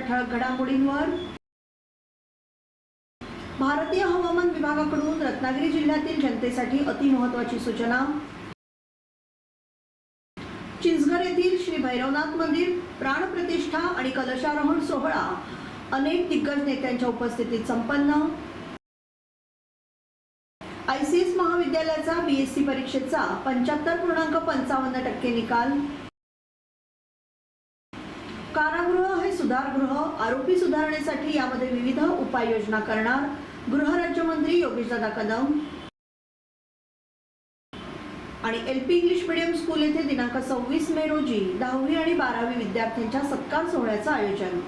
ठळक घडामोडींवर. भारतीय हवामान विभागाकडून रत्नागिरी जिल्ह्यातील जनतेसाठी अतिमहत्वाची सूचना. चिंचघर येथील श्री भैरवनाथ मंदिर प्राणप्रतिष्ठा आणि कलशारोहण सोहळा अनेक दिग्गज नेत्यांच्या उपस्थितीत संपन्न. आयसीएस महाविद्यालयाचा बीएससी परीक्षेचा पंच्याहत्तर पूर्णांक पंचावन्न टक्के निकाल कारागृह हे सुधारगृह आरोपी सुधारणेसाठी यामध्ये विविध उपाययोजना करणार. गृहराज्यमंत्री योगेशदादा कदम. आणि L P English medium school येथे दिनांक सव्वीस मे रोजी दहावी आणि बारावी विद्यार्थ्यांच्या सत्कार सोहळ्याचं आयोजन.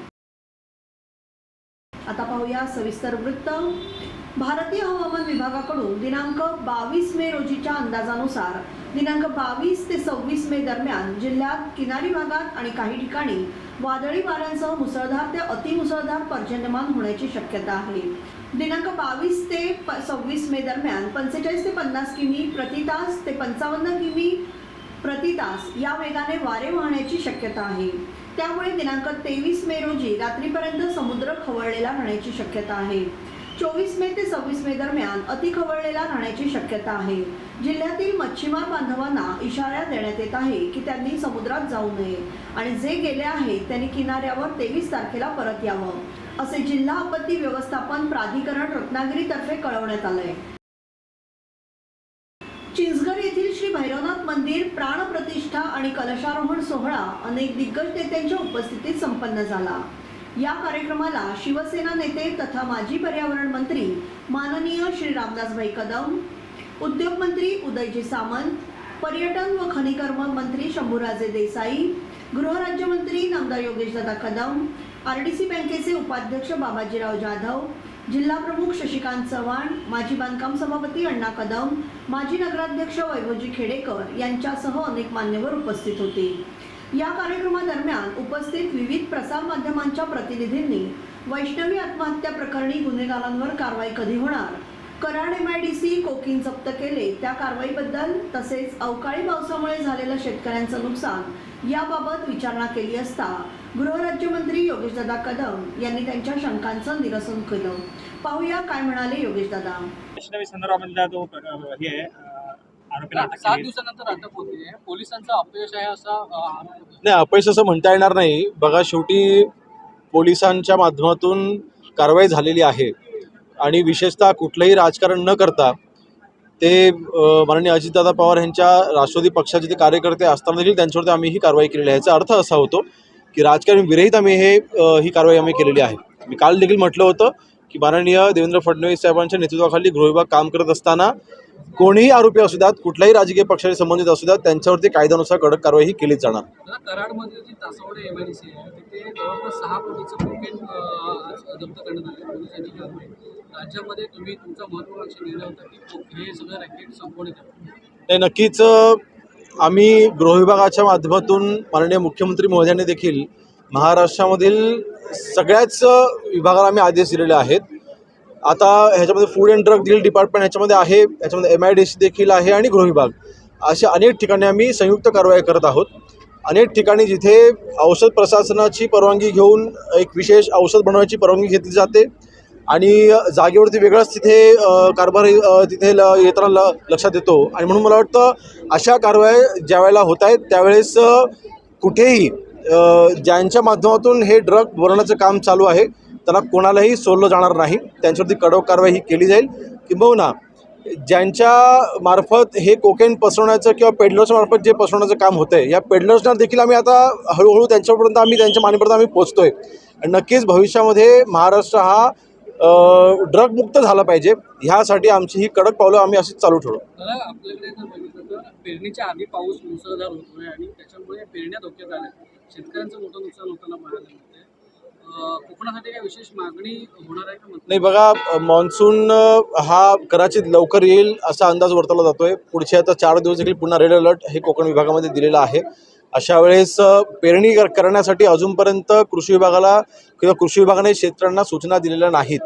आता पाहूया सविस्तर वृत्त. भारतीय हवामान विभागाकडून दिनांक बावीस मे रोजीच्या अंदाजानुसार दिनांक बावीस ते सव्वीस मे दरम्यान जिल्ह्यात किनारी भागात आणि काही ठिकाणी वादळी वाऱ्यांसह मुसळधार ते अतिमुसळधार पर्जन्यमान होण्याची शक्यता आहे. दिनांक बावीस ते सव्वीस मे दरम्यान पंचेचाळीस ते पन्नास किमी प्रति तास ते पंचावन्न किमी प्रति तास या वेगाने वारे वाहण्याची शक्यता आहे. त्यामुळे दिनांक तेवीस मे रोजी रात्रीपर्यंत समुद्र खवळलेला राहण्याची शक्यता आहे. चोवीस मे ते सव्वीस मे दरम्यान अति खवळलेला राहण्याची शक्यता आहे. जिल्ह्यातील मच्छीमार बांधवांना इशारा देण्यात येत आहे की त्यांनी समुद्रात जाऊ नये आणि जे गेले आहेत त्यांनी किनाऱ्यावर तेवीस तारखेला परत यावं असे जिल्हा आपत्ती व्यवस्थापन प्राधिकरण रत्नागिरीतर्फे कळवण्यात आलंय. चिंचगड येथील श्री भैरवनाथ मंदिर प्राणप्रतिष्ठा आणि कलशारोहण सोहळा अनेक दिग्गज नेत्यांच्या उपस्थितीत संपन्न झाला. या कार्यक्रमाला शिवसेना नेते तथा माजी पर्यावरण मंत्री माननीय श्री रामदासभाई कदम उद्योग मंत्री उदयजी सामंत पर्यटन व खनिकर्म मंत्री शंभूराजे देसाई गृहराज्यमंत्री नामदार Yogeshdada Kadam R D C बँकेचे उपाध्यक्ष बाबाजीराव जाधव जिल्हा प्रमुख शशिकांत चव्हाण माजी बांधकाम सभापती अण्णा कदम माजी नगराध्यक्ष वैभवजी खेडेकर यांच्यासह अनेक मान्यवर उपस्थित होते. या कार्यक्रमादरम्यान उपस्थित विविध प्रसारमाध्यमांच्या प्रतिनिधींनी वैष्णवी आत्महत्या प्रकरणी गुन्हेगारांवर कारवाई कधी होणार? Karad M I D C cocaine जप्त केले. त्या कारवाईबद्दल तसेच अवकाळी पावसामुळे झालेलं शेतकऱ्यांचं नुकसान याबाबत विचारणा केली असता गृहराज्यमंत्री योगेशदादा कदम यांनी त्यांच्या शंकांचं निरसन केलं. पाहूया काय म्हणाले योगेशदादा. वैष्णवी संदर्भामधला म्हणजे जो हे आहे अ, आरोपीला अटक सात केली. दिवसानंतर अटक होते. पोलिसांचं अपयश आहे असा अ, आरोप होता. नाही अपयश असं म्हणता येणार नाही. बघा शेवटी पोलिसांच्या माध्यमातून कारवाई झालेली आहे. आणि विशेषतः कुठलंही राजकारण न करता ते माननीय अजितदादा पवार यांच्या राष्ट्रवादी पक्षाचे ते कार्यकर्ते असताना देखील त्यांच्यावरती आम्ही ही कारवाई केलेली आहे. याचा अर्थ असा होतो की राजकारण विरहित आम्ही हे ही कारवाई आम्ही केलेली आहे. मी काल देखील म्हटलं होतं की माननीय देवेंद्र फडणवीस साहेबांच्या नेतृत्वाखाली गृहविभाग काम करत असताना कोणीही आरोपी असू द्यात कुठल्याही राजकीय पक्षाशी संबंधित असू द्यात त्यांच्यावरती कायद्यानुसार कडक कारवाई ही केलीच जाणार. हे नाही नक्कीच आम्ही गृहविभागाच्या माध्यमातून माननीय मुख्यमंत्री महोदयांनी देखील महाराष्ट्रामधील सगळ्याच विभागाला आम्ही आदेश दिलेले आहेत. आता ह्याच्यामध्ये food and drug deal department ह्याच्यामध्ये आहे ह्याच्यामध्ये एम आय डी सी देखील आहे आणि गृहविभाग अशा अनेक ठिकाणी आम्ही संयुक्त कारवाई करत आहोत. अनेक ठिकाणी जिथे औषध प्रशासनाची परवानगी घेऊन एक विशेष औषध बनवायची परवानगी घेतली जाते आणि जागेवरती वेगळाच तिथे कारभार तिथे ल येताना ल लक्षात येतो. आणि म्हणून मला वाटतं अशा कारवाया ज्या वेळेला होत आहेत त्यावेळेस कुठेही ज्यांच्या माध्यमातून हे ड्रग बनवण्याचं काम चालू आहे त्यांना कोणालाही सोडलं जाणार नाही. त्यांच्यावरती कडक कारवाई ही केली जाईल. किंबहुना ज्यांच्या मार्फत हे कोकेन पसरवण्याचं किंवा पेडलर्स मार्फत जे पसरवण्याचं काम होतं आहे या पेडलर्सना देखील आम्ही आता हळूहळू त्यांच्यापर्यंत आम्ही त्यांच्या मानेपर्यंत आम्ही पोचतो आहे नक्कीच भविष्यामध्ये महाराष्ट्र हा ड्रगमुक्त झाला पाहिजे. ह्यासाठी आमची ही कडक पावलं आम्ही अशीच चालू ठेवू. आपल्याकडे जर बघितलं तर पेरणीच्या आधी पाऊस मुसळधार होतोय आणि त्याच्यामुळे पेरण्या धोक्यात आल्या. शेतकऱ्यांचं मोठं नुकसान होताना पाहायला कोकणासाठी विशेष मागणी होणार आहे नाही बघा मान्सून हा कदाचित लवकर येईल असा अंदाज वर्तवला जातोय. पुढचे आता चार दिवस देखील पुन्हा रेड अलर्ट हे कोकण विभागामध्ये दिलेलं आहे. अशा वेळेस पेरणी कर- करण्यासाठी अजूनपर्यंत कृषी विभागाला किंवा कृषी विभागाने शेतकऱ्यांना सूचना दिलेल्या नाहीत.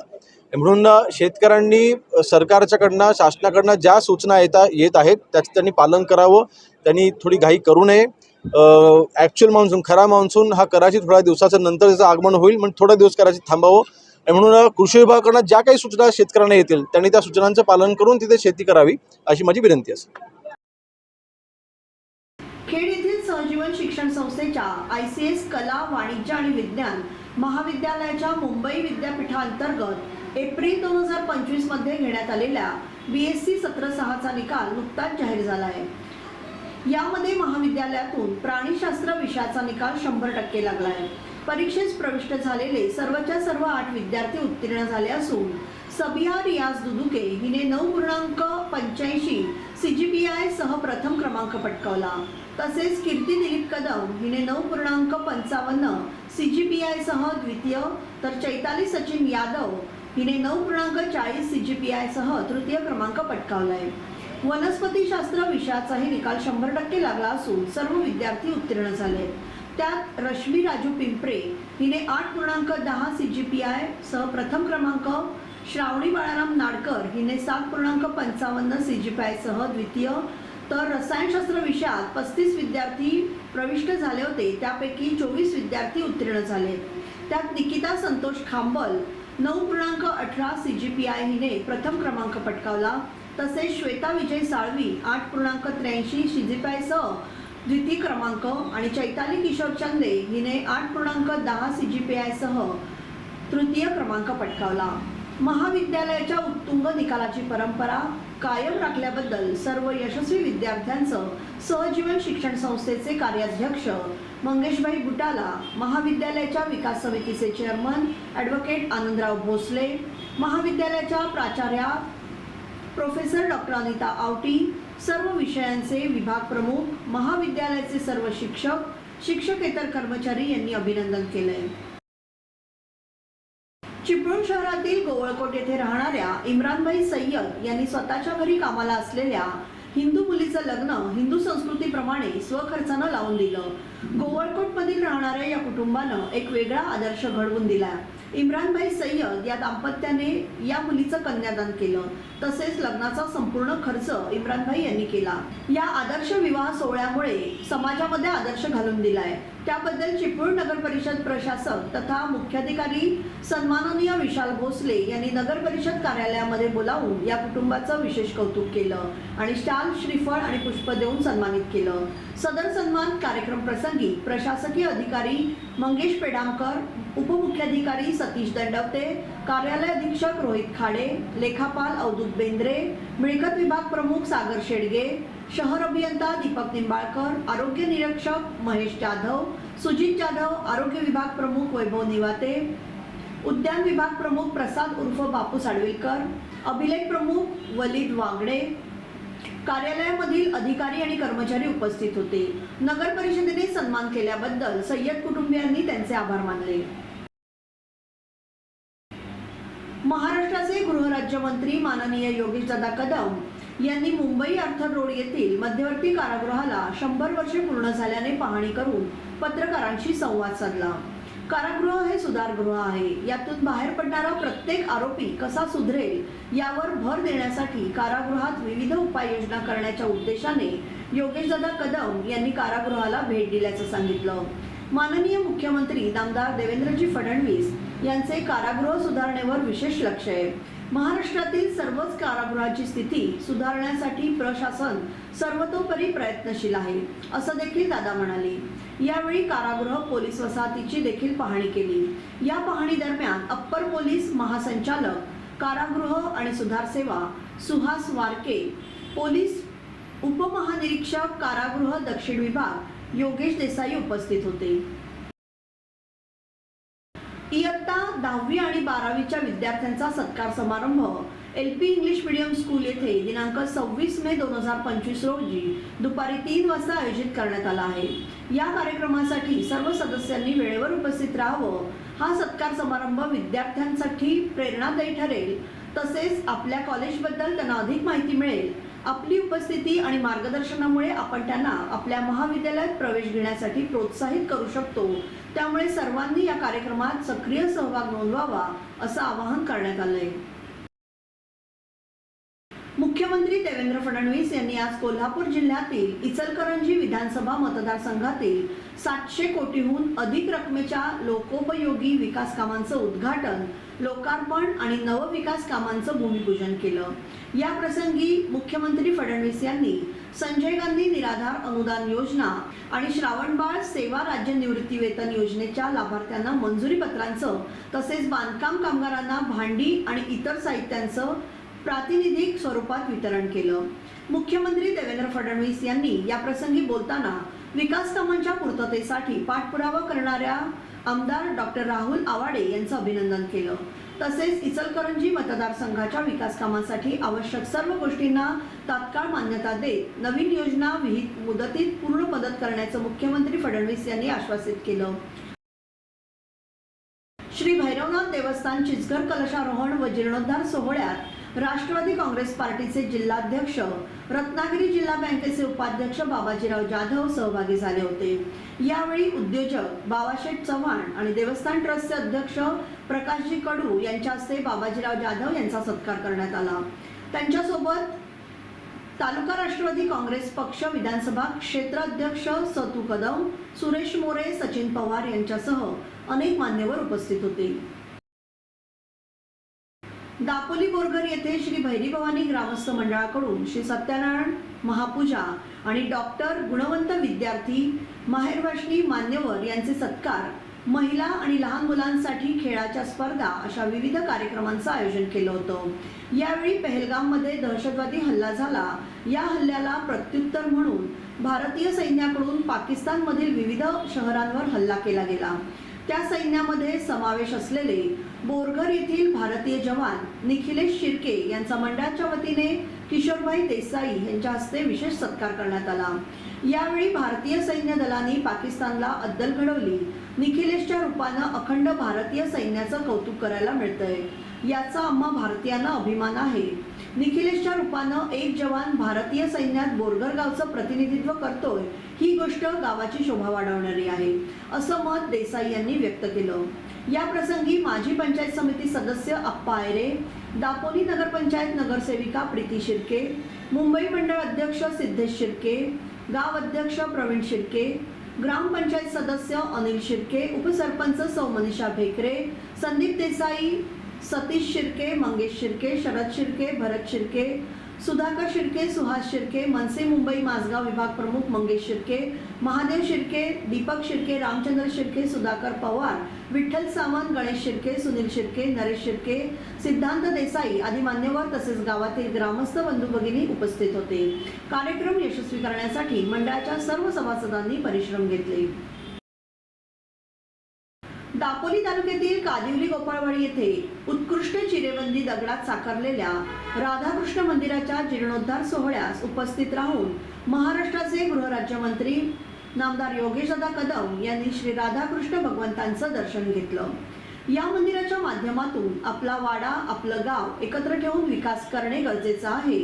म्हणून शेतकऱ्यांनी सरकारच्याकडनं शासनाकडनं ज्या सूचना येता येत आहेत त्याचं त्यांनी पालन करावं. त्यांनी थोडी घाई करू नये. ॲक्च्युअल मान्सून खरा मान्सून हा कदाचित थोड्या दिवसाच्या नंतर त्याचं आगमन होईल म्हणजे थोडा दिवस कदाचित थांबावं. आणि म्हणून कृषी विभागाकडनं ज्या काही सूचना शेतकऱ्यांना येतील त्यांनी त्या सूचनांचं पालन करून तिथे शेती करावी अशी माझी विनंती असेल खेड येथील सहजीवन शिक्षण संस्थेच्या आय सी एस कला वाणिज्य आणि विज्ञान महाविद्यालयाच्या मुंबई विद्यापीठाअंतर्गत एप्रिल दोन हजार पंचवीसमध्ये घेण्यात आलेल्या बी एस सी सत्र सहाचा निकाल नुकताच जाहीर झाला आहे. यामध्ये महाविद्यालयातून प्राणीशास्त्र विषयाचा निकाल शंभर टक्के लागला आहे. परीक्षेस प्रविष्ट झालेले सर्वच्या सर्व आठ विद्यार्थी उत्तीर्ण झाले असून सबिया रियाज दुदुके हिने नऊ पूर्णांक पंच्याऐंशी सी जी पी आय सह प्रथम क्रमांक पटकावला. तसेच कीर्ती दिलीप कदम हिने नऊ पूर्णांक पंचावन्न सी जी पी आय सह द्वितीय तर चैताली सचिन यादव हिने नऊ पूर्णांक चाळीस सी जी पी आय सह तृतीय क्रमांक पटकावला आहे. वनस्पतीशास्त्र विषयाचाही निकाल शंभर टक्के लागला असून सर्व विद्यार्थी उत्तीर्ण झाले. त्यात रश्मी राजू पिंपरे हिने आठ पूर्णांक दहा सी जी पी आय सह प्रथम क्रमांक श्रावणी बाळाराम नाडकर हिने सात पूर्णांक पंचावन्न सी जी पी आय सह द्वितीय. तर रसायनशास्त्र विषयात पस्तीस विद्यार्थी प्रविष्ट झाले होते त्यापैकी चोवीस विद्यार्थी उत्तीर्ण झाले. त्यात निकिता संतोष खांबल नऊ पूर्णांक अठरा सी जी पी आय हिने प्रथम क्रमांक पटकावला. तसेच श्वेता विजय साळवी आठ पूर्णांक त्र्याऐंशी सी द्वितीय क्रमांक आणि चैताली किशोर चंदे हिने आठ पूर्णांक दहा सी जी पी आयसह तृतीय क्रमांक पटकावला. महाविद्यालयाच्या उत्तुंग निकालाची परंपरा कायम राखल्याबद्दल सर्व यशस्वी विद्यार्थ्यांचं सहजीवन शिक्षण संस्थेचे कार्याध्यक्ष मंगेशभाई बुटाला महाविद्यालयाच्या विकास समितीचे चेअरमन ॲडव्होकेट आनंदराव भोसले महाविद्यालयाच्या प्राचार्या प्रोफेसर डॉक्टर अनिता आवटी सर्व विषयांचे विभाग प्रमुख महाविद्यालयाचे सर्व शिक्षक शिक्षकेतर कर्मचारी यांनी अभिनंदन केलंय. चिपळूण शहरातील गोवळकोट येथे राहणाऱ्या इम्रानभाई सय्यद यांनी स्वतःच्या घरी कामाला असलेल्या हिंदू मुलीचं लग्न हिंदू संस्कृतीप्रमाणे स्वखर्चानं लावून दिलं. गोवळकोटमधील राहणाऱ्या या कुटुंबानं एक वेगळा आदर्श घडवून दिला इम्रानभाई सय्यद या दाम्पत्याने या मुलीचं कन्यादान केलं. तसेच लग्नाचा संपूर्ण खर्च इम्रानभाई यांनी केला. या आदर्श विवाह सोहळ्यामुळे समाजामध्ये आदर्श घालून दिलाय. त्याबद्दल चिपळूण नगर परिषद प्रशासक तथा मुख्याधिकारी सन्माननीय विशाल भोसले यांनी नगर परिषद कार्यालयामध्ये बोलावून या कुटुंबाचं विशेष कौतुक केलं आणि शाल श्रीफळ आणि पुष्प देऊन सन्मानित केलं. सदर सन्मान कार्यक्रम प्रसंग प्रशासकीय अधिकारी मंगेश पेडामकर उपमुख्याधिकारी सतीश दंडवते कार्यालय अधीक्षक रोहित खाडे लेखापाल अवधूत बेंद्रे मिळकत विभाग प्रमुख सागर शेडगे शहर अभियंता दीपक निंबाळकर आरोग्य निरीक्षक महेश जाधव सुजित जाधव आरोग्य विभाग प्रमुख वैभव निवाते उद्यान विभाग प्रमुख प्रसाद उर्फ बापू साडविलकर अभिलेख प्रमुख वलीद वांगडे कार्यालयामधील अधिकारी आणि कर्मचारी उपस्थित होते. नगर परिषदेने सन्मान केल्याबद्दल सय्यद कुटुंबियांनी त्यांचे आभार मानले. महाराष्ट्राचे गृहराज्यमंत्री माननीय योगेश दादा कदम यांनी मुंबई आर्थर रोड येथील मध्यवर्ती कारागृहाला शंभर वर्षे पूर्ण झाल्याने पाहणी करून पत्रकारांशी संवाद साधला. कारागृह हे सुधारगृह आहे. यातून बाहेर पडणारा प्रत्येक आरोपी कसा सुधरेल यावर भर देण्यासाठी कारागृहात विविध उपाययोजना करण्याच्या उद्देशाने योगेशदादा कदम यांनी कारागृहाला भेट दिल्याचं सांगितलं. माननीय मुख्यमंत्री नामदार देवेंद्रजी फडणवीस यांचे कारागृह सुधारणेवर विशेष लक्ष आहे. महाराष्ट्रातील सर्वच कारागृहाची स्थिती सुधारण्यासाठी प्रशासन सर्वतोपरी प्रयत्नशील आहे असं देखील दादा म्हणाले. यावेळी कारागृह पोलीस वसाहतीची देखील पाहणी केली. या पाहणी दरम्यान अप्पर पोलीस महासंचालक कारागृह आणि सुधार सेवा सुहास वारके पोलीस उपमहानिरीक्षक कारागृह दक्षिण विभाग योगेश देसाई उपस्थित होते. इयत्ता दहावी आणि बारावीच्या विद्यार्थ्यांचा सत्कार समारंभ L P English medium school येथे दिनांक सव्वीस मे दोन हजार पंचवीस रोजी दुपारी तीन वाजता आयोजित करण्यात आला आहे. या कार्यक्रमासाठी सर्व सदस्यांनी वेळेवर उपस्थित राहावं. हा सत्कार समारंभ विद्यार्थ्यांसाठी प्रेरणादायी ठरेल. तसेच आपल्या कॉलेजबद्दल त्यांना अधिक माहिती मिळेल. आपली उपस्थिती आणि मार्गदर्शनामुळे आपण त्यांना आपल्या महाविद्यालयात प्रवेश घेण्यासाठी प्रोत्साहित करू शकतो. त्यामुळे सर्वांनी या कार्यक्रमात सक्रिय सहभाग नोंदवावा असं आवाहन करण्यात आलंय. मुख्यमंत्री देवेंद्र फडणवीस यांनी आज कोल्हापूर जिल्ह्यातील इचलकरंजी विधानसभा मतदारसंघातील सातशे कोटीहून अधिक रकमेच्या लोकोपयोगी विकास कामांचं उद्घाटन लोकार्पण आणि नवविकास कामांचं भूमिपूजन केलं. या प्रसंगी मुख्यमंत्री फडणवीस यांनी संजय गांधी निराधार अनुदान योजना आणि श्रावणबाळ सेवा राज्य निवृत्ती वेतन योजनेच्या लाभार्थ्यांना मंजुरी पत्रांचं तसेच बांधकाम कामगारांना भांडी आणि इतर साहित्यांचं प्रातिनिधिक स्वरूपात वितरण केलं. मुख्यमंत्री देवेंद्र फडणवीस यांनी या प्रसंगी बोलताना विकास कामांच्या पूर्ततेसाठी पाठपुरावा करणाऱ्या आमदार डॉक्टर राहुल आवाडे यांचं अभिनंदन केलं. तसेच इचलकरंजी मतदारसंघाच्या विकास कामांसाठी आवश्यक सर्व गोष्टींना तात्काळ मान्यता देत नवीन योजना विहित मुदतीत पूर्ण मदत करण्याचं मुख्यमंत्री फडणवीस यांनी आश्वासित केलं. श्री भैरवनाथ देवस्थान चिचघर कलशारोहण व जीर्णोद्धार सोहळ्यात राष्ट्रवादी काँग्रेस पार्टीचे जिल्हाध्यक्ष रत्नागिरी जिल्हा बँकेचे उपाध्यक्ष बाबाजीराव जाधव सहभागी झाले होते. यावेळी उद्योजक बाबाशेठ चव्हाण आणि देवस्थान ट्रस्टचे अध्यक्ष प्रकाशजी कडू यांच्या हस्ते बाबाजीराव जाधव यांचा सत्कार करण्यात आला. त्यांच्यासोबत तालुका राष्ट्रवादी काँग्रेस पक्ष विधानसभा क्षेत्र अध्यक्ष सतू कदम सुरेश मोरे सचिन पवार यांच्यासह अनेक मान्यवर उपस्थित होते. दापोली बोरघर येथे श्री भैरीभवानी ग्रामस्थ मंडळाकडून श्री सत्यनारायण महापूजा आणि डॉक्टर गुणवंत विद्यार्थी माहेरवाशनी मान्यवर यांचे सत्कार महिला आणि लहान मुलांसाठी खेळाच्या स्पर्धा अशा विविध कार्यक्रमांचं आयोजन केलं होतं. यावेळी पहलगाममध्ये दहशतवादी हल्ला झाला. या हल्ल्याला प्रत्युत्तर म्हणून भारतीय सैन्याकडून पाकिस्तानमधील विविध शहरांवर हल्ला केला गेला. त्या सैन्यामध्ये समावेश असलेले बोरघर येथील भारतीय जवान निखिलेश शिर्के यांचा मंडळाच्या वतीने किशोरभाई देसाई यांच्या हस्ते विशेष सत्कार करण्यात आला. यावेळी भारतीय सैन्य दलाने पाकिस्तानला अद्दल घडवली. निखिलेशच्या रूपानं अखंड भारतीय सैन्याचं कौतुक करायला मिळतंय. याचा आम्हा भारतीयांना अभिमान आहे. निखिलेशच्या रूपानं एक जवान भारतीय सैन्यात बोरघर गावचं प्रतिनिधित्व करतोय ही गोष्ट गावाची शोभा वाढवणारी आहे असं मत देसाई यांनी व्यक्त केलं. या प्रसंगी माजी पंचायत समिती सदस्य अप्पा आयरे दापोली नगरपंचायत नगरसेविका प्रीती शिर्के मुंबई मंडळ अध्यक्ष सिद्धेश शिर्के गाव अध्यक्ष प्रवीण शिर्के ग्रामपंचायत सदस्य अनिल शिर्के उपसरपंच सौ मनीषा भेकरे संदीप देसाई सतीश शिर्के मंगेश शिर्के शरद शिर्के भरत शिर्के सुधाकर शिर्के सुहास शिर्के मनसे मुंबई माझगाव विभाग प्रमुख मंगेश शिर्के महादेव शिर्के दीपक शिर्के रामचंद्र शिर्के सुधाकर पवार विठ्ठल सावंत गणेश शिर्के सुनील शिर्के नरेश शिर्के सिद्धांत देसाई आदी मान्यवर तसेच गावातील ग्रामस्थ बंधू भगिनी उपस्थित होते. कार्यक्रम यशस्वी करण्यासाठी मंडळाच्या सर्व सभासदांनी परिश्रम घेतले. दापोली तालुक्यातील कादिवली गोपाळवाडी येथे उत्कृष्ट चिरेबंदी दगडात साकारलेल्या राधाकृष्ण मंदिराच्या जीर्णोद्धार सोहळ्यास उपस्थित राहून महाराष्ट्राचे गृहराज्यमंत्री नामदार योगेशदा कदम यांनी श्री राधाकृष्ण भगवंतांचं दर्शन घेतलं. या मंदिराच्या माध्यमातून आपला वाडा आपलं गाव एकत्र ठेवून विकास करणे गरजेचं आहे.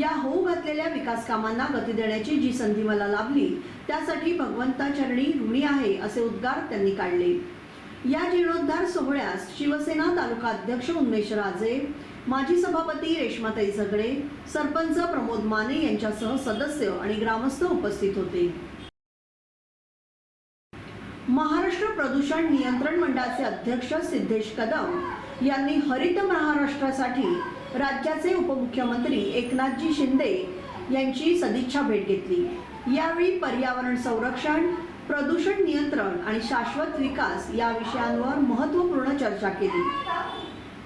या होऊ घातलेल्या विकास कामांना गती देण्याची जी संधी मला लाभली त्यासाठी भगवंताचरणी ऋणी आहे असे उद्गार त्यांनी काढले. या जीर्णोद्धार सोहळ्यास शिवसेना तालुका अध्यक्ष उन्मेश राजे माजी सभापती रेश्माताई झगडे सरपंच प्रमोद माने यांच्यासह सदस्य आणि ग्रामस्थ उपस्थित होते. महाराष्ट्र प्रदूषण नियंत्रण मंडळाचे अध्यक्ष सिद्धेश कदम यांनी हरित महाराष्ट्रासाठी राज्याचे उपमुख्यमंत्री एकनाथजी शिंदे यांची सदिच्छा भेट घेतली. यावेळी पर्यावरण संरक्षण प्रदूषण नियंत्रण आणि शाश्वत विकास या विषयांवर महत्त्वपूर्ण चर्चा केली.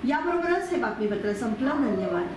याबरोबरच हे बातमीपत्र संपलं. धन्यवाद.